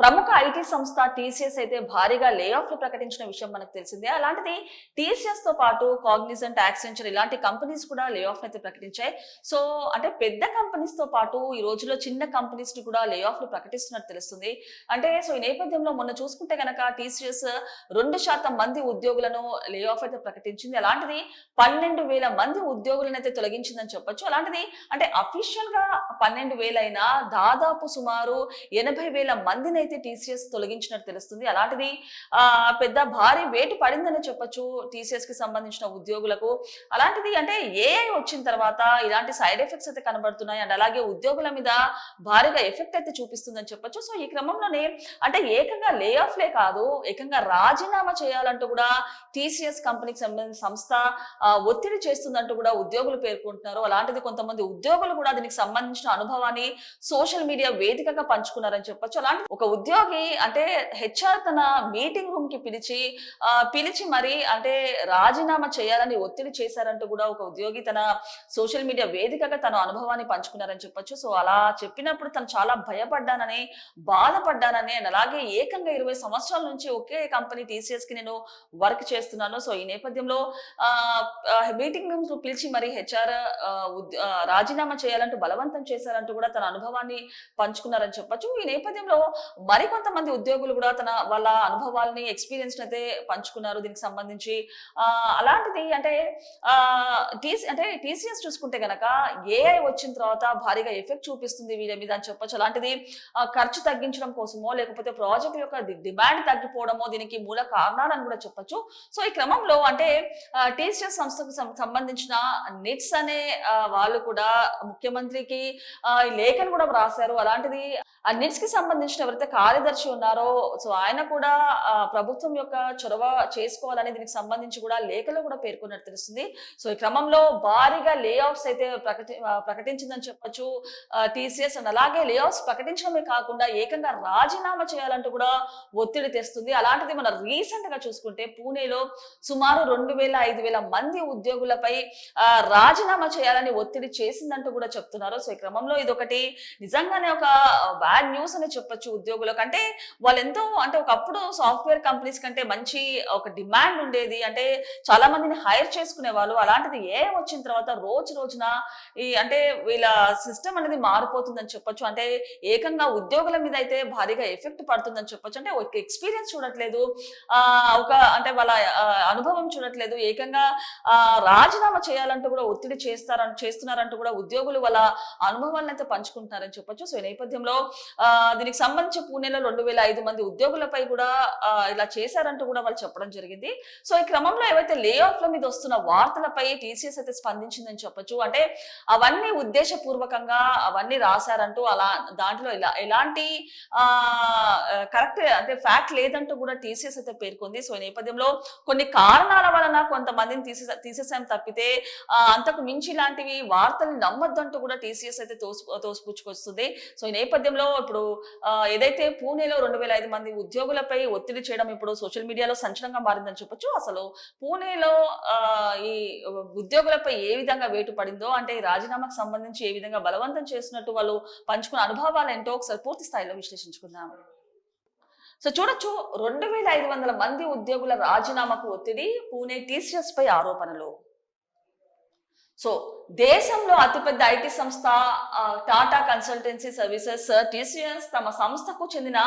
ప్రముఖ ఐటీ సంస్థ టీసీఎస్ అయితే భారీగా లే ఆఫ్లు ప్రకటించిన విషయం మనకు తెలిసిందే. అలాంటిది టీసీఎస్తో పాటు కాగ్నిజెంట్ యాక్సెంచర్ ఇలాంటి కంపెనీస్ కూడా లే ఆఫ్ అయితే ప్రకటించాయి. సో అంటే పెద్ద కంపెనీస్తో పాటు ఈ రోజుల్లో చిన్న కంపెనీస్ని కూడా లే ఆఫ్లు ప్రకటిస్తున్నట్టు తెలుస్తుంది. అంటే సో ఈ నేపథ్యంలో మొన్న చూసుకుంటే గనక టీసీఎస్ రెండు శాతం మంది ఉద్యోగులను లే ఆఫ్ అయితే ప్రకటించింది. అలాంటిది పన్నెండు వేల మంది ఉద్యోగులను అయితే తొలగించిందని చెప్పొచ్చు. అలాంటిది అంటే అఫీషియల్గా పన్నెండు వేలైనా దాదాపు సుమారు ఎనభై వేల మందిని అయితే టీసీఎస్ తొలగించినట్టు తెలుస్తుంది అలాంటిది పెద్ద భారీ వేటు పడిందని చెప్పొచ్చు టీసీఎస్కి సంబంధించిన ఉద్యోగులకు. అలాంటిది అంటే ఏఐ వచ్చిన తర్వాత ఇలాంటి సైడ్ ఎఫెక్ట్స్ అయితే కనబడుతున్నాయి. అండ్ అలాగే ఉద్యోగుల మీద భారీగా ఎఫెక్ట్ అయితే చూపిస్తుందని చెప్పొచ్చు. సో ఈ క్రమంలోనే అంటే ఏకంగా లే ఆఫ్లే కాదు ఏకంగా రాజీనామా చేయాలంటూ కూడా టీసీఎస్ కంపెనీకి సంబంధించిన సంస్థ ఒత్తిడి చేస్తుందంటూ కూడా ఉద్యోగులు పేర్కొంటున్నారు. అలాంటిది కొంతమంది ఉద్యోగులు కూడా దీనికి సంబంధించిన అనుభవాన్ని సోషల్ మీడియా వేదికగా పంచుకున్నారని చెప్పొచ్చు. అలాంటి ఒక ఉద్యోగి అంటే హెచ్ఆర్ తన మీటింగ్ రూమ్కి పిలిచి పిలిచి మరి అంటే రాజీనామా చేయాలని ఒత్తిడి చేశారంటూ కూడా ఒక ఉద్యోగి తన సోషల్ మీడియా వేదికగా తన అనుభవాన్ని పంచుకున్నారని చెప్పొచ్చు. సో అలా చెప్పినప్పుడు తను చాలా భయపడ్డానని బాధపడ్డానని అండ్ అలాగే ఏకంగా ఇరవై సంవత్సరాల నుంచి ఒకే కంపెనీ టీసీఎస్కి నేను వర్క్ చేస్తున్నాను. సో ఈ నేపథ్యంలో మీటింగ్ రూమ్స్ పిలిచి మరి హెచ్ఆర్ రాజీనామా చేయాలంటూ బలవంతం చేశారంటూ కూడా తన అనుభవాన్ని పంచుకున్నారని చెప్పొచ్చు. ఈ నేపథ్యంలో మరికొంతమంది ఉద్యోగులు కూడా తన వాళ్ళ అనుభవాలని ఎక్స్పీరియన్స్ అయితే పంచుకున్నారు. దీనికి సంబంధించి అలాంటిది అంటే టీసీ అంటే టీసీఎస్ చూసుకుంటే గనక ఏఐ వచ్చిన తర్వాత భారీగా ఎఫెక్ట్ చూపిస్తుంది వీళ్ళ మీద అని చెప్పొచ్చు. అలాంటిది ఖర్చు తగ్గించడం కోసమో లేకపోతే ప్రాజెక్ట్ యొక్క డిమాండ్ తగ్గిపోవడమో దీనికి మూల కారణాలని కూడా చెప్పొచ్చు. సో ఈ క్రమంలో అంటే టీసీఎస్ సంస్థకు సం- సంబంధించిన నిట్స్ అనే వాళ్ళు కూడా ముఖ్యమంత్రికి లేఖను కూడా రాశారు అలాంటిది ఆ నిట్స్కి సంబంధించిన ఎవరైతే కార్యదర్శి ఉన్నారో సో ఆయన కూడా ప్రభుత్వం యొక్క చొరవ చేసుకోవాలని దీనికి సంబంధించి కూడా లేఖలో కూడా పేర్కొన్నట్టు తెలుస్తుంది. సో ఈ క్రమంలో భారీగా లేఅవుట్స్ అయితే ప్రకటి ప్రకటించిందని చెప్పొచ్చు. టీసీఎస్ అండ్ అలాగే లే ప్రకటించడమే కాకుండా ఏకంగా రాజీనామా చేయాలంటూ కూడా ఒత్తిడి తెస్తుంది. అలాంటిది మనం రీసెంట్గా చూసుకుంటే పూణేలో సుమారు రెండు వేల ఐదు వేల మంది ఉద్యోగులపై రాజీనామా చేయాలని ఒత్తిడి చేసిందంటూ కూడా చెప్తున్నారు. సో ఈ క్రమంలో ఇది ఒకటి నిజంగానే ఒక బ్యాడ్ న్యూస్ అని చెప్పొచ్చు ఉద్యోగులకు అంటే వాళ్ళు ఎంతో అంటే ఒకప్పుడు సాఫ్ట్వేర్ కంపెనీస్ కంటే మంచి ఒక డిమాండ్ ఉండేది. అంటే చాలా మందిని హైర్ చేసుకునే వాళ్ళు. అలాంటిది ఏ వచ్చిన తర్వాత రోజు రోజున ఈ అంటే వీళ్ళ సిస్టమ్ అనేది మారిపోతుందని చెప్పొచ్చు. అంటే ఏకంగా ఉద్యోగుల మీద అయితే భారీగా ఎఫెక్ట్ పడుతుందని చెప్పొచ్చు. అంటే ఒక ఎక్స్పీరియన్స్ చూడట్లేదు. ఒక అంటే వాళ్ళ అనుభవం చూడట్లేదు. ఏకంగా రాజీనామా చేయాలంటూ కూడా ఒత్తిడి చేస్తారని చేస్తున్నారంటూ కూడా ఉద్యోగులు వాళ్ళ అనుభవాలను అయితే పంచుకుంటున్నారని చెప్పొచ్చు. సో ఈ నేపథ్యంలో దీనికి సంబంధించి పూణేలో రెండు వేల ఐదు మంది ఉద్యోగులపై కూడా ఇలా చేశారంటూ కూడా వాళ్ళు చెప్పడం జరిగింది. సో ఈ క్రమంలో ఏవైతే లే ఆఫ్ల మీద వస్తున్న వార్తలపై టీసీఎస్ అయితే స్పందించిందని చెప్పొచ్చు. అంటే అవన్నీ ఉద్దేశపూర్వకంగా అవన్నీ రాశారంటూ అలా దాంట్లో ఇలా ఎలాంటి కరెక్ట్ అంటే ఫ్యాక్ట్ లేదంటూ కూడా టీసీఎస్ అయితే పేర్కొంది. సో ఈ నేపథ్యంలో కొన్ని కారణాల వలన కొంతమందిని తీసేసా తీసేసాం తప్పితే అంతకు మించి ఇలాంటివి వార్తలు నమ్మొద్దంటూ కూడా టీసీఎస్ అయితే తోసి తోసిపుచ్చుకొస్తుంది. సో ఈ నేపథ్యంలో ఇప్పుడు ఏదైతే అయితే పూణేలో రెండు వేల ఐదు మంది ఉద్యోగులపై ఒత్తిడి చేయడం ఇప్పుడు సోషల్ మీడియాలో సంచలనంగా మారిందని చెప్పొచ్చు. అసలు పూణేలో ఈ ఉద్యోగులపై ఏ విధంగా వేటు పడిందో అంటే ఈ రాజీనామాకు సంబంధించి ఏ విధంగా బలవంతం చేసినట్టు వాళ్ళు పంచుకున్న అనుభవాలు ఏంటో ఒకసారి పూర్తి స్థాయిలో విశ్లేషించుకుందాం. సో చూడొచ్చు రెండు వేల ఐదు వందల మంది ఉద్యోగుల రాజీనామాకు ఒత్తిడి పూణే టీసీఎస్ పై ఆరోపణలు. సో దేశంలో అతిపెద్ద ఐటీ సంస్థ టాటా కన్సల్టెన్సీ సర్వీసెస్ టీసీఎస్ తమ సంస్థకు చెందిన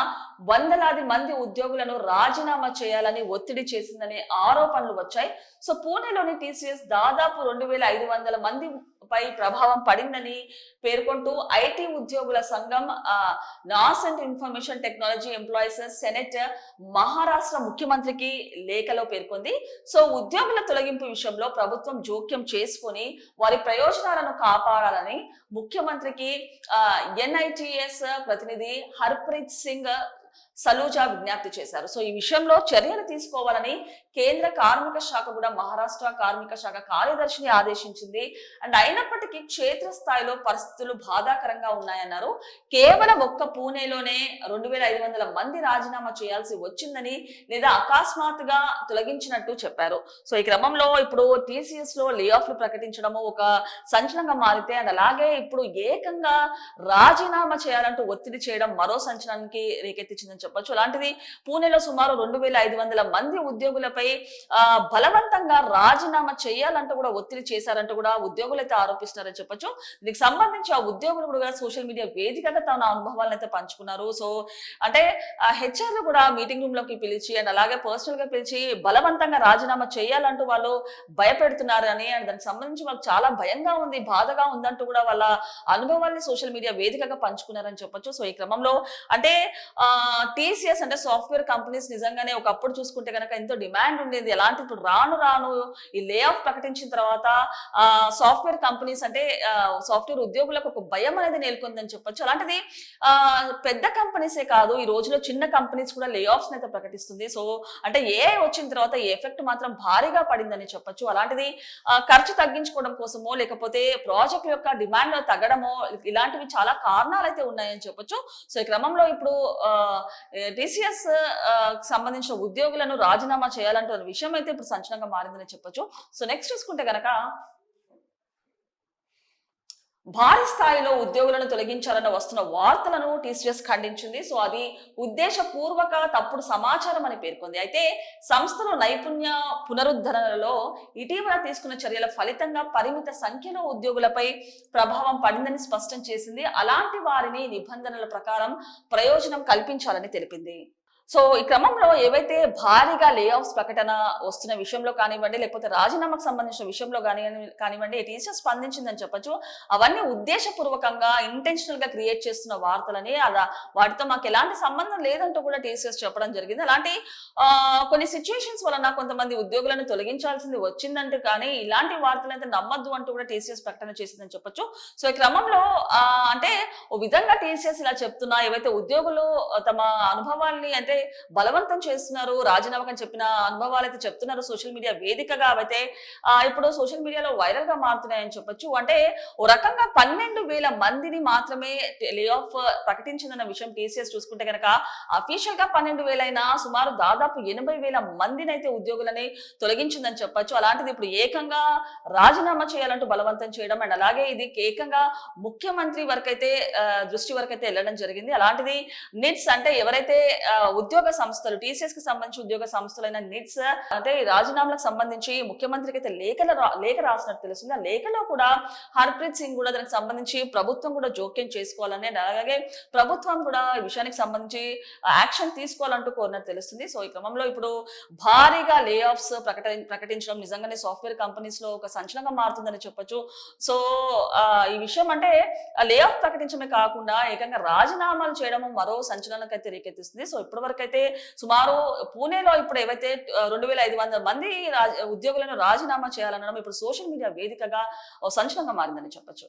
వందలాది మంది ఉద్యోగులను రాజీనామా చేయాలని ఒత్తిడి చేసిందనే ఆరోపణలు వచ్చాయి. సో పూణేలోని టీసీఎస్ దాదాపు రెండు వేల ఐదు వందల మంది పై ప్రభావం పడిందని పేర్కొంటూ ఐటీ ఉద్యోగుల సంఘం nascent information technology employees senate Maharashtra ముఖ్యమంత్రికి లేఖలో పేర్కొంది. సో ఉద్యోగుల తొలగింపు విషయంలో ప్రభుత్వం జోక్యం చేసుకొని వారి ప్రయోజనాలను కాపాడాలని ముఖ్యమంత్రికి ఎన్ఐటిఎస్ ప్రతినిధి హర్ప్రీత్ సింగ్ సలూజా విజ్ఞప్తి చేశారు. సో ఈ విషయంలో చర్యలు తీసుకోవాలని కేంద్ర కార్మిక శాఖ కూడా మహారాష్ట్ర కార్మిక శాఖ కార్యదర్శిని ఆదేశించింది. అండ్ అయినప్పటికీ క్షేత్రస్థాయిలో పరిస్థితులు బాధాకరంగా ఉన్నాయన్నారు. కేవలం ఒక్క పూణేలోనే రెండు వేల ఐదు వందల మంది రాజీనామా చేయాల్సి వచ్చిందని లేదా అకస్మాత్తుగా తొలగించినట్టు చెప్పారు. సో ఈ క్రమంలో ఇప్పుడు టీసీఎస్లో లే ఆఫ్లు ప్రకటించడము ఒక సంచలనంగా మారితే అండ్ అలాగే ఇప్పుడు ఏకంగా రాజీనామా చేయాలంటూ ఒత్తిడి చేయడం మరో సంచలనానికి రేకెత్తించిందని చేసిందని చెప్పొచ్చు. అలాంటిది పూణేలో సుమారు రెండు వేల ఐదు వందల మంది ఉద్యోగులపై బలవంతంగా రాజీనామా చేయాలంటూ కూడా ఒత్తిడి చేశారంటూ కూడా ఉద్యోగులు అయితే ఆరోపిస్తున్నారని చెప్పొచ్చు. దీనికి సంబంధించి ఆ ఉద్యోగులు కూడా సోషల్ మీడియా వేదికగా తన అనుభవాలను అయితే పంచుకున్నారు. సో అంటే హెచ్ఆర్ కూడా మీటింగ్ రూమ్లోకి పిలిచి అండ్ అలాగే పర్సనల్గా పిలిచి బలవంతంగా రాజీనామా చేయాలంటూ వాళ్ళు భయపెడుతున్నారు అని అండ్ దానికి సంబంధించి వాళ్ళకి చాలా భయంగా ఉంది బాధగా ఉందంటూ కూడా వాళ్ళ అనుభవాల్ని సోషల్ మీడియా వేదికగా పంచుకున్నారని చెప్పొచ్చు. సో ఈ క్రమంలో అంటే టీసీఎస్ అంటే సాఫ్ట్వేర్ కంపెనీస్ నిజంగానే ఒకప్పుడు చూసుకుంటే కనుక ఎంతో డిమాండ్ ఉండేది. ఎలాంటి ఇప్పుడు రాను రాను ఈ లే ఆఫ్ ప్రకటించిన తర్వాత సాఫ్ట్వేర్ కంపెనీస్ అంటే సాఫ్ట్వేర్ ఉద్యోగులకు ఒక భయం అనేది నెలకొందని చెప్పొచ్చు. అలాంటిది పెద్ద కంపెనీసే కాదు ఈ రోజులో చిన్న కంపెనీస్ కూడా లే ఆఫ్స్ అయితే ప్రకటిస్తుంది. సో అంటే ఏ వచ్చిన తర్వాత ఈ ఎఫెక్ట్ మాత్రం భారీగా పడిందని చెప్పొచ్చు. అలాంటిది ఖర్చు తగ్గించుకోవడం కోసమో లేకపోతే ప్రాజెక్ట్ యొక్క డిమాండ్ తగ్గడమో ఇలాంటివి చాలా కారణాలు అయితే ఉన్నాయని చెప్పొచ్చు. సో ఈ క్రమంలో ఇప్పుడు టీసీఎస్ సంబంధించిన ఉద్యోగులను రాజీనామా చేయాలంటున్న విషయం అయితే ఇప్పుడు సంచలనంగా మారిందని చెప్పొచ్చు. సో నెక్స్ట్ చూసుకుంటే గనక భారీ స్థాయిలో ఉద్యోగులను తొలగించాలన్న వస్తున్న వార్తలను టీసీఎస్ ఖండించింది. సో అది ఉద్దేశపూర్వక తప్పుడు సమాచారం అని పేర్కొంది. అయితే సంస్థలో నైపుణ్య పునరుద్ధరణలో ఇటీవల తీసుకున్న చర్యల ఫలితంగా పరిమిత సంఖ్యలో ఉద్యోగులపై ప్రభావం పడిందని స్పష్టం చేసింది. అలాంటి వారిని నిబంధనల ప్రకారం ప్రయోజనం కల్పించాలని తెలిపింది. సో ఈ క్రమంలో ఏవైతే భారీగా లే ప్రకటన వస్తున్న విషయంలో కానివ్వండి లేకపోతే రాజీనామాకు సంబంధించిన విషయంలో కానీ కానివ్వండి టీచర్ స్పందించిందని చెప్పొచ్చు. అవన్నీ ఉద్దేశపూర్వకంగా ఇంటెన్షనల్గా క్రియేట్ చేస్తున్న వార్తలని అలా వాటితో మాకు ఎలాంటి సంబంధం లేదంటూ కూడా టీసీఎస్ చెప్పడం జరిగింది. అలాంటి కొన్ని సిచ్యువేషన్స్ వలన కొంతమంది ఉద్యోగులను తొలగించాల్సింది వచ్చిందంటూ కానీ ఇలాంటి వార్తలు అయితే నమ్మద్దు అంటూ కూడా టీసీఎస్ ప్రకటన చేసిందని చెప్పొచ్చు. సో ఈ క్రమంలో అంటే ఓ విధంగా టీసీఎస్ ఇలా చెప్తున్నా ఏవైతే ఉద్యోగులు తమ అనుభవాల్ని అంటే బలవంతం చేస్తున్నారు. రాజీనామాకని చెప్పిన అనుభవాలు అయితే చెప్తున్నారు. సోషల్ మీడియా వేదికగా అయితే ఇప్పుడు సోషల్ మీడియాలో వైరల్గా మారుతున్నాయని చెప్పొచ్చు. అంటే ఓ రకంగా పన్నెండు వేల మందిని మాత్రమే లే ఆఫ్ ప్రకటించిందన్న విషయం టీసీఎస్ చూసుకుంటే కనుక అఫీషియల్గా పన్నెండు వేలైనా సుమారు దాదాపు ఎనభై వేల మందిని అయితే ఉద్యోగులని తొలగించిందని చెప్పొచ్చు. అలాంటిది ఇప్పుడు ఏకంగా రాజీనామా చేయాలంటూ బలవంతం చేయడం అండ్ అలాగే ఇది ఏకంగా ముఖ్యమంత్రి వరకైతే దృష్టి వరకైతే వెళ్ళడం జరిగింది. అలాంటిది నిట్స్ అంటే ఎవరైతే ఉద్యోగ సంస్థలు టీసీఎస్కి సంబంధించి ఉద్యోగ సంస్థలైన నిట్స్ అంటే రాజీనామాలకు సంబంధించి ముఖ్యమంత్రికి అయితే లేఖల రా- లేఖ రాసినట్టు తెలుస్తుంది. ఆ లేఖలో కూడా హర్ప్రీత్ సింగ్ కూడా దానికి సంబంధించి ప్రభుత్వం కూడా జోక్యం చేసుకోవాలని అలాగే ప్రభుత్వం కూడా ఈ విషయానికి సంబంధించి యాక్షన్ తీసుకోవాలంటూ కోరినట్టు తెలుస్తుంది. సో ఈ క్రమంలో ఇప్పుడు భారీగా లే ఆఫ్స్ ప్రకట ప్రకటించడం నిజంగానే సాఫ్ట్వేర్ కంపెనీస్లో ఒక సంచలనంగా మారుతుందని చెప్పొచ్చు. సో ఈ విషయం అంటే లే ఆఫ్ ప్రకటించడమే కాకుండా ఏకంగా రాజీనామాలు చేయడం మరో సంచలనానికి అయితే రేకెత్తిస్తుంది. సో ఇప్పటి వరకు అయితే సుమారు పూణేలో ఇప్పుడు ఏవైతే రెండు వేల ఐదు వందల మంది రాజ- ఉద్యోగులను రాజీనామా చేయాలనడం ఇప్పుడు సోషల్ మీడియా వేదికగా ఓ సంచలనంగా మారిందని చెప్పొచ్చు.